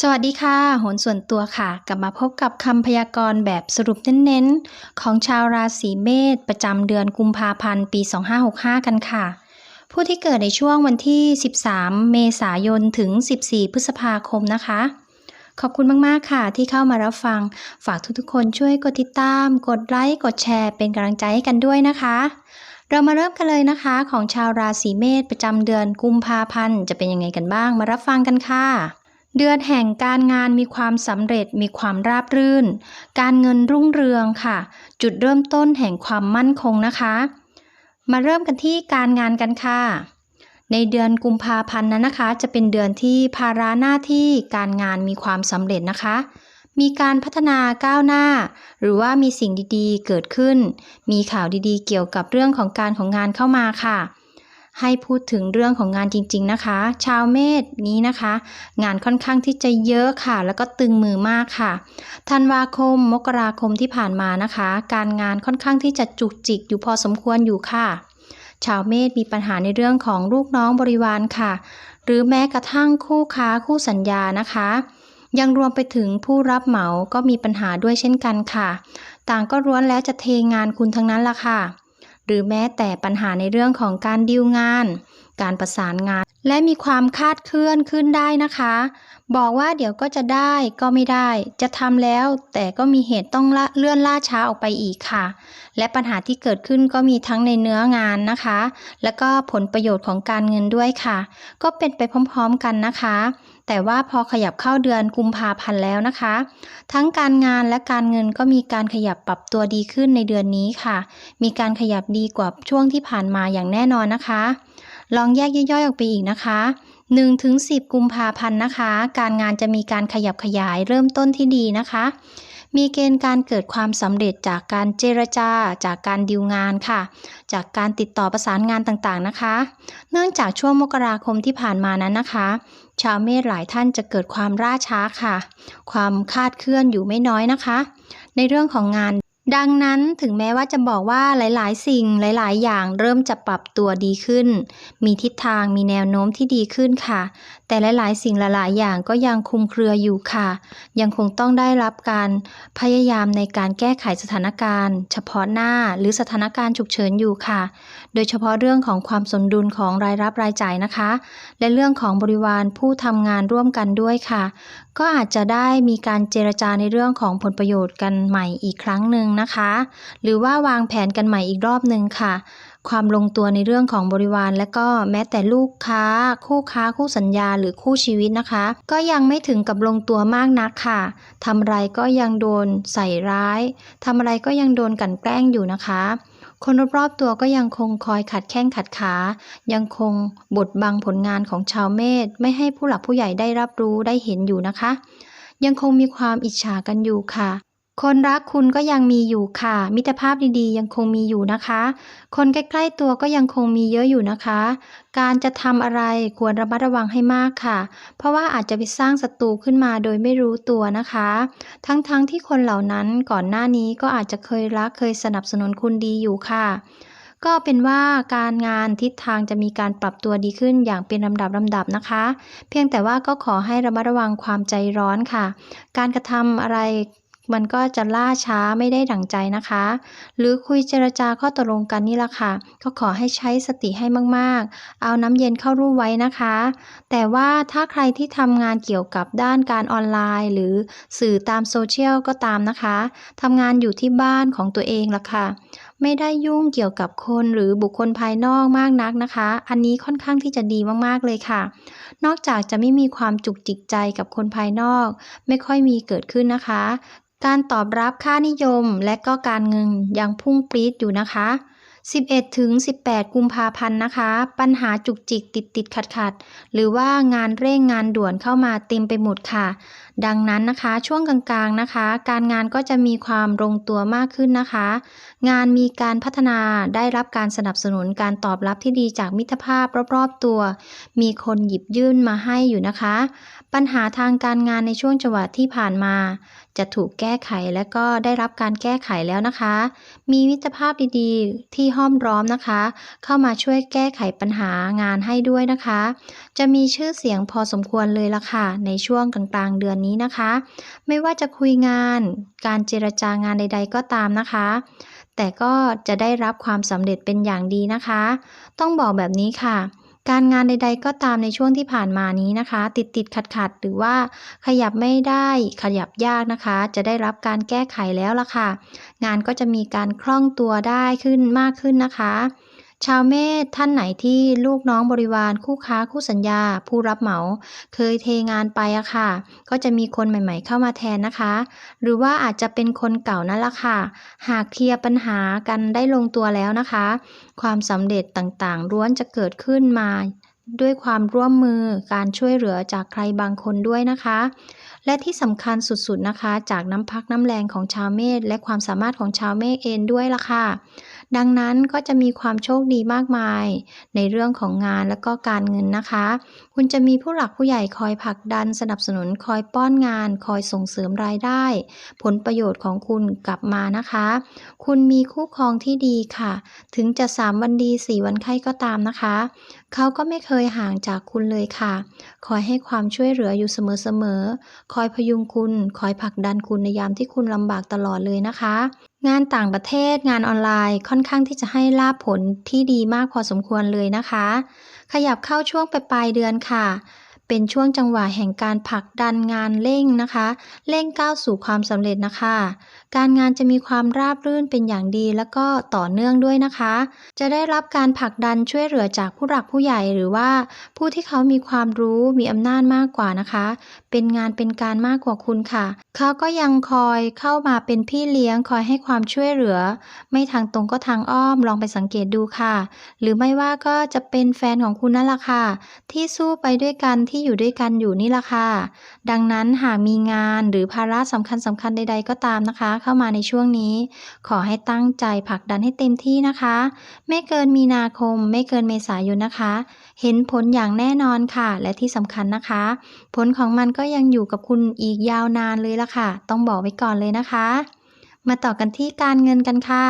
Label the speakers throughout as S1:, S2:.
S1: สวัสดีค่ะโหนส่วนตัวค่ะ กลับมาพบกับคำพยากรณ์แบบสรุปเน้นๆ ของชาวราศีเมษประจำเดือนกุมภาพันธ์ ปี 2565 กันค่ะ ผู้ที่เกิดในช่วงวันที่ 13 เมษายนถึง 14 พฤษภาคมนะคะ ขอบคุณมากๆค่ะที่เข้ามารับฟัง ฝากทุกๆคนช่วยกดติดตาม กดไลค์ กดแชร์ เป็นกำลังใจให้กันด้วยนะคะ เรามาเริ่มกันเลยนะคะของชาวราศีเมษประจำเดือนกุมภาพันธ์จะเป็นยังไงกันบ้างมารับฟังกันค่ะ เดือนแห่งการงานมีความสำเร็จมีความราบรื่น การเงินรุ่งเรืองค่ะ จุดเริ่มต้นแห่งความมั่นคงนะคะ มาเริ่มกันที่การงานกันค่ะ ในเดือนกุมภาพันธ์นั้นนะคะ จะเป็นเดือนที่ภาระหน้าที่การงานมีความสำเร็จนะคะ มีการพัฒนาก้าวหน้า หรือว่ามีสิ่งดีๆ เกิดขึ้น มีข่าวดีๆ เกี่ยวกับเรื่องของการของงานเข้ามาค่ะ ให้พูดถึงเรื่องของงานจริง ๆนะคะ ชาวเมษนี้นะคะ งานค่อนข้างที่จะเยอะค่ะ แล้วก็ตึงมือมากค่ะธันวาคมมกราคมที่ผ่านมานะคะ การงานค่อนข้างที่จะจุกจิกอยู่พอสมควรอยู่ค่ะ ชาวเมษมีปัญหาในเรื่องของลูกน้องบริวารค่ะ หรือแม้กระทั่งคู่ค้าคู่สัญญานะคะยังรวมไปถึงผู้รับเหมาก็มีปัญหาด้วยเช่นกันค่ะ ต่างก็ร้วนแล้วจะเทงานคุณทั้งนั้นละค่ะ หรือแม้แต่ปัญหาในเรื่องของการดีลงาน การประสานงาน และมีความคาดเคลื่อนขึ้นได้นะคะ บอกว่าเดี๋ยวก็จะได้ก็ไม่ได้ จะทำแล้ว แต่ก็มีเหตุต้องเลื่อนล่าช้าออกไปอีกค่ะ และปัญหาที่เกิดขึ้นก็มีทั้งในเนื้องานนะคะ แล้วก็ผลประโยชน์ของการเงินด้วยค่ะ ก็เป็นไปพร้อม ๆ กันนะคะ แต่ว่าพอขยับเข้าเดือนกุมภาพันธ์แล้วนะคะ ทั้งการงานและการเงินก็มีการขยับปรับตัวดีขึ้นในเดือนนี้ค่ะ มีการขยับดีกว่าช่วงที่ผ่านมาอย่างแน่นอนนะคะ ลองแยกย่อยๆออกไปอีกนะคะ1ถึง10 กุมภาพันธ์นะคะ การงานจะมีการขยับขยายเริ่มต้นที่ดีนะคะ มีเกณฑ์การเกิดความสำเร็จจากการเจรจา จากการดิวงานค่ะ จากการติดต่อประสานงานต่างๆนะคะ เนื่องจากช่วงมกราคมที่ผ่านมานั้นนะคะ ชาวเมษหลายท่านจะเกิดความล่าช้าค่ะ ความคาดเคลื่อนอยู่ไม่น้อยนะคะ ในเรื่องของงานดังนั้นถึงแม้ว่าจะบอกว่าหลาย ๆ สิ่งหลาย ๆ อย่างเริ่มจะปรับตัวดีขึ้น มีทิศทางมีแนวโน้มที่ดีขึ้นค่ะ แต่หลาย ๆ สิ่งหลายๆ อย่างก็ยังคุมเครืออยู่ค่ะ ยังคงต้องได้รับการพยายามในการแก้ไขสถานการณ์ เฉพาะหน้าหรือสถานการณ์ฉุกเฉินอยู่ค่ะ โดยเฉพาะเรื่องของความสมดุลของรายรับรายจ่ายนะคะ และเรื่องของบริวารผู้ทำงานร่วมกันด้วยค่ะ ก็อาจจะได้มีการเจรจาในเรื่องของผลประโยชน์กันใหม่อีกครั้งหนึ่งนะคะ หรือว่าวางแผนกันใหม่อีกรอบหนึ่งค่ะ ความลงตัวในเรื่องของบริวารและก็แม้แต่ลูกค้า คู่ค้าคู่สัญญาหรือคู่ชีวิตนะคะ ก็ยังไม่ถึงกับลงตัวมากนักค่ะทำอะไรก็ยังโดนใส่ร้ายทำอะไรก็ยังโดนกลั่นแกล้งอยู่นะคะ คนรอบๆตัวก็ยังคงคอยขัดแข้งขัดขา ยังคงบดบังผลงานของชาวเมษไม่ให้ผู้หลักผู้ใหญ่ได้รับรู้ได้เห็นอยู่นะคะ ยังคงมีความอิจฉากันอยู่ค่ะ คนรักคุณก็ยังมีอยู่ค่ะ มิตรภาพดีๆ ยังคงมีอยู่นะคะ คนใกล้ๆตัวก็ยังคงมีเยอะอยู่นะคะ การจะทำอะไรควรระมัดระวังให้มากค่ะ เพราะว่าอาจจะไปสร้างศัตรูขึ้นมาโดยไม่รู้ตัวนะคะ ทั้งๆทที่คนเหล่านั้นก่อนหน้านี้ก็อาจจะเคยรักเคยสนับสนุนคุณดีอยู่ค่ะก็เป็นว่าการงานทิศทางจะมีการปรับตัวดีขึ้นอย่างเป็นลำดับลำดับนะคะ เพียงแต่ว่าก็ขอให้ระมัดระวังความใจร้อนค่ะ การกระทำอะไร มันก็จะล่าช้าไม่ได้ดั่งใจนะคะ หรือคุยเจรจาข้อตกลงกันนี่แหละค่ะ ก็ขอให้ใช้สติให้มากๆ เอาน้ำเย็นเข้ารูปไว้นะคะ แต่ว่าถ้าใครที่ทำงานเกี่ยวกับด้านการออนไลน์ หรือสื่อตามโซเชียลก็ตามนะคะทำงานอยู่ที่บ้านของตัวเองละค่ะไม่ได้ยุ่งเกี่ยวกับคนหรือบุคคลภายนอกมากนักนะคะ อันนี้ค่อนข้างที่จะดีมากๆเลยค่ะ นอกจากจะไม่มีความจุกจิกใจกับคนภายนอก ไม่ค่อยมีเกิดขึ้นนะคะ การตอบรับค่านิยมและก็การเงินยังพุ่งปรี๊ดอยู่นะคะ 11ถึง18 กุมภาพันธ์นะคะ ปัญหาจุกจิกติดติดขัดขัดหรือว่างานเร่งงานด่วนเข้ามาเต็มไปหมดค่ะ ดังนั้นนะคะช่วงกลางๆนะคะ การงานก็จะมีความลงตัวมากขึ้นนะคะ งานมีการพัฒนาได้รับการสนับสนุนการตอบรับที่ดีจากมิตรภาพรอบๆตัว มีคนหยิบยื่นมาให้อยู่นะคะ ปัญหาทางการงานในช่วงจังหวะที่ผ่านมา จะถูกแก้ไขและก็ได้รับการแก้ไขแล้วนะคะ มีมิตรภาพดีๆ ที่ห้อมร้อมนะคะ เข้ามาช่วยแก้ไขปัญหางานให้ด้วยนะคะ จะมีชื่อเสียงพอสมควรเลยละค่ะในช่วงกลางๆเดือนนี้นะคะ ไม่ว่าจะคุยงาน การเจรจางานใด ๆ ก็ตามนะคะ แต่ก็จะได้รับความสำเร็จเป็นอย่างดีนะคะ ต้องบอกแบบนี้ค่ะ การงานใด ๆ ก็ตามในช่วงที่ผ่านมานี้นะคะ ติดติดขัดขัดหรือว่าขยับไม่ได้ขยับยากนะคะ จะได้รับการแก้ไขแล้วล่ะค่ะ งานก็จะมีการคล่องตัวได้ขึ้นมากขึ้นนะคะ ชาวเมษท่านไหนที่ลูกน้องบริวารคู่ค้าคู่สัญญา ผู้รับเหมา เคยเทงานไปอะค่ะ ก็จะมีคนใหม่ ๆ เข้ามาแทนนะคะ หรือว่าอาจจะเป็นคนเก่านั่นละค่ะ หากเคลียร์ปัญหากันได้ลงตัวแล้วนะคะ ความสำเร็จต่างๆล้วนจะเกิดขึ้นมาด้วยความร่วมมือการช่วยเหลือจากใครบางคนด้วยนะคะ และที่สำคัญสุดๆนะคะ จากน้ำพักน้ำแรงของชาวเมษและความสามารถของชาวเมษเองด้วยล่ะค่ะ ดังนั้นก็จะมีความโชคดีมากมาย ในเรื่องของงานและก็การเงินนะคะ คุณจะมีผู้หลักผู้ใหญ่คอยผลักดันสนับสนุนคอยป้อนงาน คอยส่งเสริมรายได้ ผลประโยชน์ของคุณกลับมานะคะ คุณมีคู่ครองที่ดีค่ะ ถึงจะ 3 วันดี 4 วันไข้ก็ตามนะคะ เขาก็ไม่เคยห่างจากคุณเลยค่ะ คอยให้ความช่วยเหลืออยู่เสมอๆคอยพยุงคุณ คอยผลักดันคุณในยามที่คุณลำบากตลอดเลยนะคะ งานต่างประเทศงานออนไลน์ค่อนข้างที่จะให้ลาผลที่ดีมากพอสมควรเลยนะคะ ขยับเข้าช่วงปลายเดือนค่ะ เป็นช่วงจังหวะแห่งการผลักดันงานเร่งนะคะ เร่งก้าวสู่ความสำเร็จนะคะ การงานจะมีความราบรื่นเป็นอย่างดีแล้วก็ต่อเนื่องด้วยนะคะ จะได้รับการผลักดันช่วยเหลือจากผู้หลักผู้ใหญ่หรือว่า ผู้ที่เขามีความรู้มีอำนาจมากกว่านะคะ เป็นงานเป็นการมากกว่าคุณค่ะ เขาก็ยังคอยเข้ามาเป็นพี่เลี้ยงคอยให้ความช่วยเหลือ ไม่ทางตรงก็ทางอ้อมลองไปสังเกตดูค่ะ หรือไม่ว่าก็จะเป็นแฟนของคุณนั่นแหละค่ะ ที่สู้ไปด้วยกันที่อยู่ด้วยกันอยู่นี่แหละค่ะ ดังนั้นหากมีงานหรือภาระสำคัญสำคัญใด ๆ ก็ตามนะคะ เข้ามาในช่วงนี้ ขอให้ตั้งใจผลักดันให้เต็มที่นะคะ ไม่เกินมีนาคม ไม่เกินเมษายนนะคะ เห็นผลอย่างแน่นอนค่ะ และที่สำคัญนะคะ ผลของมันก็ยังอยู่กับคุณอีกยาวนานเลยล่ะค่ะ ต้องบอกไว้ก่อนเลยนะคะ มาต่อกันที่การเงินกันค่ะ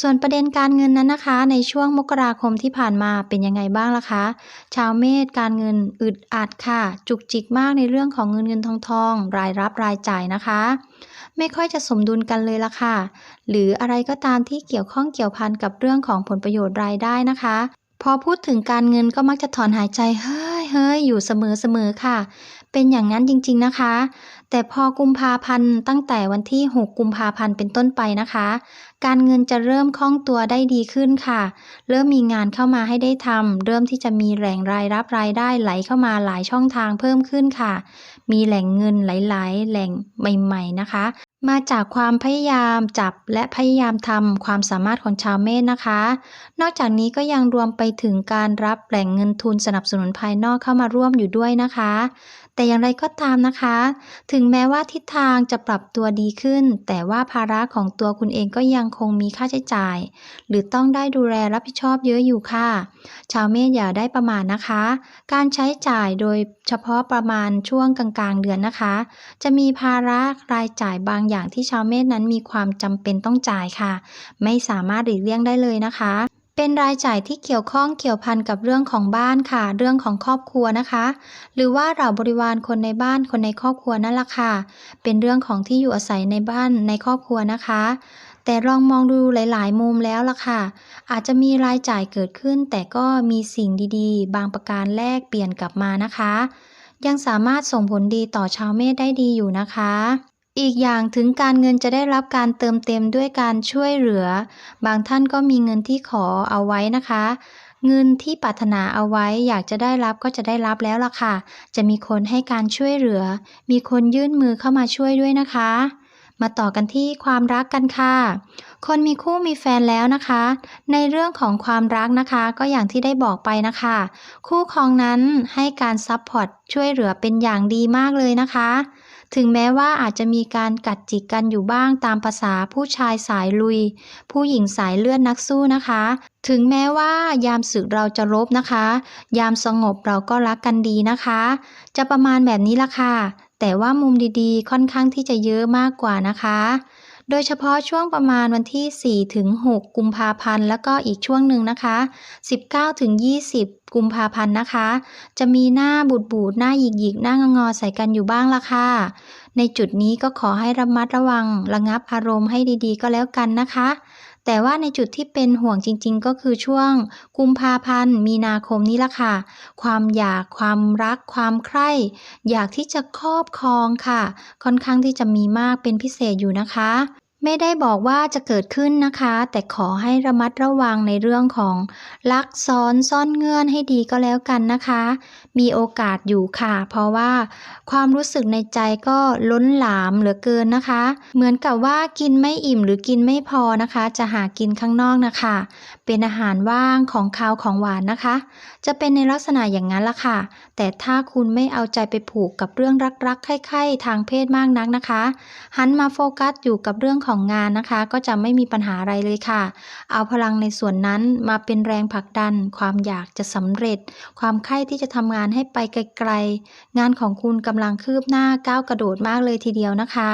S1: ส่วนประเด็นการเงินนั้นนะคะ ในช่วงมกราคมที่ผ่านมาเป็นยังไงบ้างล่ะคะ ชาวเมษการเงินอึดอัดค่ะ จุกจิกมากในเรื่องของเงินเงินทองทอง รายรับรายจ่ายนะคะ ไม่ค่อยจะสมดุลกันเลยล่ะค่ะ หรืออะไรก็ตามที่เกี่ยวข้องเกี่ยวพันกับเรื่องของผลประโยชน์รายได้นะคะ พอพูดถึงการเงินก็มักจะถอนหายใจเฮ้ยเฮ้ยอยู่เสมอเสมอค่ะ เป็นอย่างนั้นจริงๆนะคะ แต่พอกุมภาพันธ์ตั้งแต่วันที่ 6 กุมภาพันธ์เป็นต้นไปนะคะ การเงินจะเริ่มคล่องตัวได้ดีขึ้นค่ะ เริ่มมีงานเข้ามาให้ได้ทำเริ่มที่จะมีแหล่งรายรับรายได้ไหลเข้ามาหลายช่องทางเพิ่มขึ้นค่ะ มีแหล่งเงินหลายๆ แหล่งใหม่ ๆนะคะ มาจากความพยายามจับและพยายามทำความสามารถของชาวเมษนะคะ นอกจากนี้ก็ยังรวมไปถึงการรับแหล่งเงินทุนสนับสนุนภายนอกเข้ามาร่วมอยู่ด้วยนะคะ แต่อย่างไรก็ตามนะคะ ถึงแม้ว่าทิศทางจะปรับตัวดีขึ้น แต่ว่าภาระของตัวคุณเองก็ยังคงมีค่าใช้จ่าย หรือต้องได้ดูแลรับผิดชอบเยอะอยู่ค่ะ ชาวเมษอย่าได้ประมาทนะคะ การใช้จ่ายโดยเฉพาะประมาณช่วงกลางๆ เดือนนะคะ จะมีภาระรายจ่ายบางอย่างที่ชาวเมษนั้นมีความจำเป็นต้องจ่ายค่ะ ไม่สามารถหลีกเลี่ยงได้เลยนะคะ เป็นรายจ่ายที่เกี่ยวข้องเกี่ยวพันกับเรื่องของบ้านค่ะ เรื่องของครอบครัวนะคะ หรือว่าเหล่าบริวารคนในบ้านคนในครอบครัวนั่นแหละค่ะ เป็นเรื่องของที่อยู่อาศัยในบ้านในครอบครัวนะคะแต่ลองมองดูหลาย ๆ มุมแล้วล่ะค่ะ อาจจะมีรายจ่ายเกิดขึ้น แต่ก็มีสิ่งดีๆ บางประการแลกเปลี่ยนกลับมานะคะ ยังสามารถส่งผลดีต่อชาวเมษได้ดีอยู่นะคะ อีกอย่างถึงการเงินจะได้รับการเติมเต็มด้วยการช่วยเหลือ บางท่านก็มีเงินที่ขอเอาไว้นะคะ เงินที่ปรารถนาเอาไว้อยากจะได้รับก็จะได้รับแล้วล่ะค่ะ จะมีคนให้การช่วยเหลือ มีคนยื่นมือเข้ามาช่วยด้วยนะคะ มาต่อกันที่ความรักกันค่ะ คนมีคู่มีแฟนแล้วนะคะ ในเรื่องของความรักนะคะ ก็อย่างที่ได้บอกไปนะคะ คู่ครองนั้นให้การซัพพอร์ตช่วยเหลือเป็นอย่างดีมากเลยนะคะ ถึงแม้ว่าอาจจะมีการกัดจิกกันอยู่บ้างตามภาษาผู้ชายสายลุย ผู้หญิงสายเลือดนักสู้นะคะ ถึงแม้ว่ายามศึกเราจะรบนะคะ ยามสงบเราก็รักกันดีนะคะ จะประมาณแบบนี้ละค่ะ แต่ว่ามุมดีๆ ค่อนข้างที่จะเยอะมากกว่านะคะ โดยเฉพาะช่วงประมาณวันที่ 4 ถึง 6 กุมภาพันธ์ แล้วก็อีกช่วงหนึ่งนะคะ 19 ถึง 20 กุมภาพันธ์นะคะ จะมีหน้าบูดบูดหน้าหยิกหยิกหน้างอๆใส่กันอยู่บ้างละค่ะ ในจุดนี้ก็ขอให้ระมัดระวังระงับอารมณ์ให้ดีๆ ก็แล้วกันนะคะ แต่ว่าในจุดที่เป็นห่วงจริง ๆ ก็คือช่วง กุมภาพันธ์ มีนาคมนี้ละค่ะ ความอยากความรักความใคร่ อยากที่จะครอบครองค่ะ ค่อนข้างที่จะมีมากเป็นพิเศษอยู่นะคะ ไม่ได้บอกว่าจะเกิดขึ้นนะคะ แต่ขอให้ระมัดระวังในเรื่องของลักซ้อนซ่อนเงื่อนให้ดีก็แล้วกันนะคะ มีโอกาสอยู่ค่ะ เพราะว่าความรู้สึกในใจก็ล้นหลามเหลือเกินนะคะ เหมือนกับว่ากินไม่อิ่มหรือกินไม่พอนะคะ จะหากินข้างนอกนะคะ เป็นอาหารว่างของคาวของหวานนะคะ จะเป็นในลักษณะอย่างนั้นละค่ะ แต่ถ้าคุณไม่เอาใจไปผูกกับเรื่องรักๆใคร่ๆทางเพศมากนักนะคะ หันมาโฟกัสอยู่กับเรื่องของงานนะคะ ก็จะไม่มีปัญหาอะไรเลยค่ะ เอาพลังในส่วนนั้นมาเป็นแรงผลักดัน ความอยากจะสำเร็จ ความใคร่ที่จะทำงานให้ไปไกลๆ งานของคุณกำลังคืบหน้าก้าวกระโดดมากเลยทีเดียวนะคะ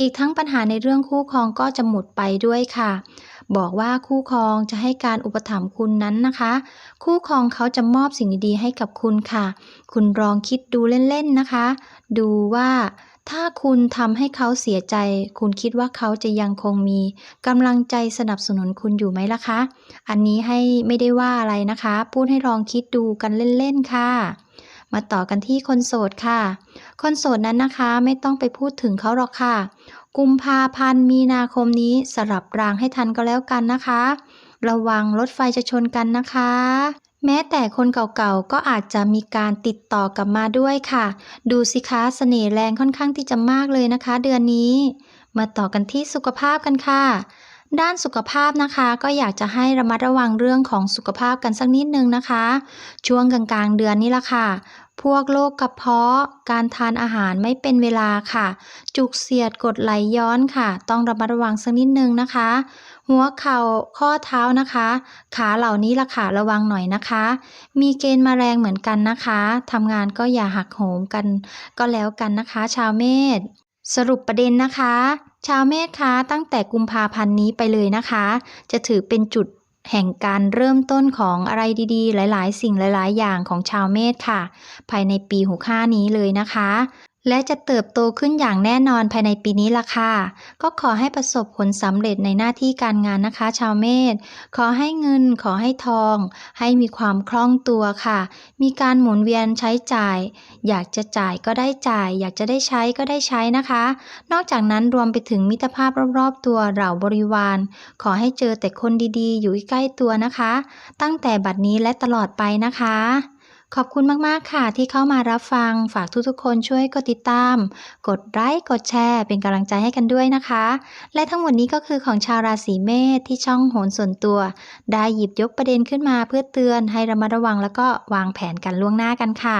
S1: อีกทั้งปัญหาในเรื่องคู่ครองก็จะหมดไปด้วยค่ะ บอกว่าคู่ครองจะให้การอุปถัมภ์คุณนั้นนะคะ คู่ครองเขาจะมอบสิ่งดีๆให้กับคุณค่ะ คุณลองคิดดูเล่นๆนะคะ ดูว่า ถ้าคุณทำให้เขาเสียใจ คุณคิดว่าเขาจะยังคงมีกำลังใจสนับสนุนคุณอยู่ไหมล่ะคะ อันนี้ให้ไม่ได้ว่าอะไรนะคะ พูดให้ลองคิดดูกันเล่นๆค่ะมาต่อกันที่คนโสดค่ะ คนโสดนั้นนะคะไม่ต้องไปพูดถึงเขาหรอกค่ะ กุมภาพันธ์มีนาคมนี้สลับรางให้ทันก็แล้วกันนะคะ ระวังรถไฟจะชนกันนะคะ แม้แต่คนเก่าๆ ก็อาจจะมีการติดต่อกลับมาด้วยค่ะ ดูสิคะเสน่ห์แรงค่อนข้างที่จะมากเลยนะคะ เดือนนี้ มาต่อกันที่สุขภาพกันค่ะ ด้านสุขภาพนะคะก็อยากจะให้ระมัดระวังเรื่องของสุขภาพกันสักนิดนึงนะคะ ช่วงกลางๆ เดือนนี้ละค่ะ พวกโรคกระเพาะ การทานอาหารไม่เป็นเวลาค่ะ จุกเสียดกดไหลย้อนค่ะ ต้องระมัดระวังสักนิดนึงนะคะ หัวเข่าข้อเท้านะคะ ขาเหล่านี้ละค่ะระวังหน่อยนะคะ มีเกณฑ์มาแรงเหมือนกันนะคะทำงานก็อย่าหักโหมกัน ก็แล้วกันนะคะ ชาวเมษสรุปประเด็นนะคะ ชาวเมษคะตั้งแต่กุมภาพันธ์นี้ไปเลยนะคะ จะถือเป็นจุด แห่งการเริ่มต้นของอะไรดีๆ หลายๆ สิ่งหลาย ๆ อย่างของชาวเมษค่ะ ภายในปีหกห้านี้เลยนะคะ และจะเติบโตขึ้นอย่างแน่นอนภายในปีนี้ล่ะค่ะ ก็ขอให้ประสบผลสำเร็จในหน้าที่การงานนะคะ ชาวเมษขอให้เงิน ขอให้ทอง ให้มีความคล่องตัวค่ะ มีการหมุนเวียนใช้จ่าย อยากจะจ่ายก็ได้จ่าย อยากจะได้ใช้ก็ได้ใช้นะคะ นอกจากนั้นรวมไปถึงมิตรภาพรอบๆตัวเหล่าบริวาร ขอให้เจอแต่คนดีๆ อยู่ใกล้ตัวนะคะ ตั้งแต่บัดนี้และตลอดไปนะคะ ขอบคุณมาก ๆ ค่ะ ที่เข้ามารับฟัง ฝากทุก ๆ คนช่วยกดติดตาม กดไลค์ กดแชร์ เป็นกำลังใจให้กันด้วยนะคะ และทั้งหมดนี้ก็คือของชาวราศีเมษที่ช่องโหนส่วนตัว ได้หยิบยกประเด็นขึ้นมาเพื่อเตือนให้ระมัดระวังแล้วก็วางแผนกันล่วงหน้ากันค่ะ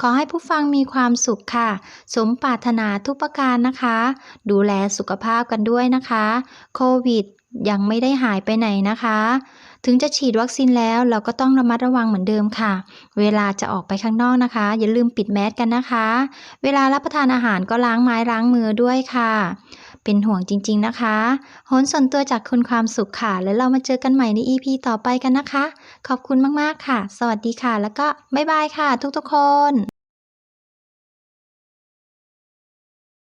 S1: ขอให้ผู้ฟังมีความสุขค่ะ สมปรารถนาทุกประการนะคะ ดูแลสุขภาพกันด้วยนะคะ โควิดยังไม่ได้หายไปไหนนะคะ ถึงจะฉีดวัคซีนแล้วเราก็ต้องระมัดระวังเหมือนเดิมค่ะ เวลาจะออกไปข้างนอกนะคะ อย่าลืมปิดแมสกันนะคะ เวลารับประทานอาหารก็ล้างไม้ล้างมือด้วยค่ะ เป็นห่วงจริงๆนะคะโหนส่วนตัวจากคุณความสุขค่ะ แล้วเรามาเจอกันใหม่ใน EP ต่อไปกันนะคะ ขอบคุณมากๆค่ะ สวัสดีค่ะ แล้วก็บ๊ายบายค่ะ ทุกๆคน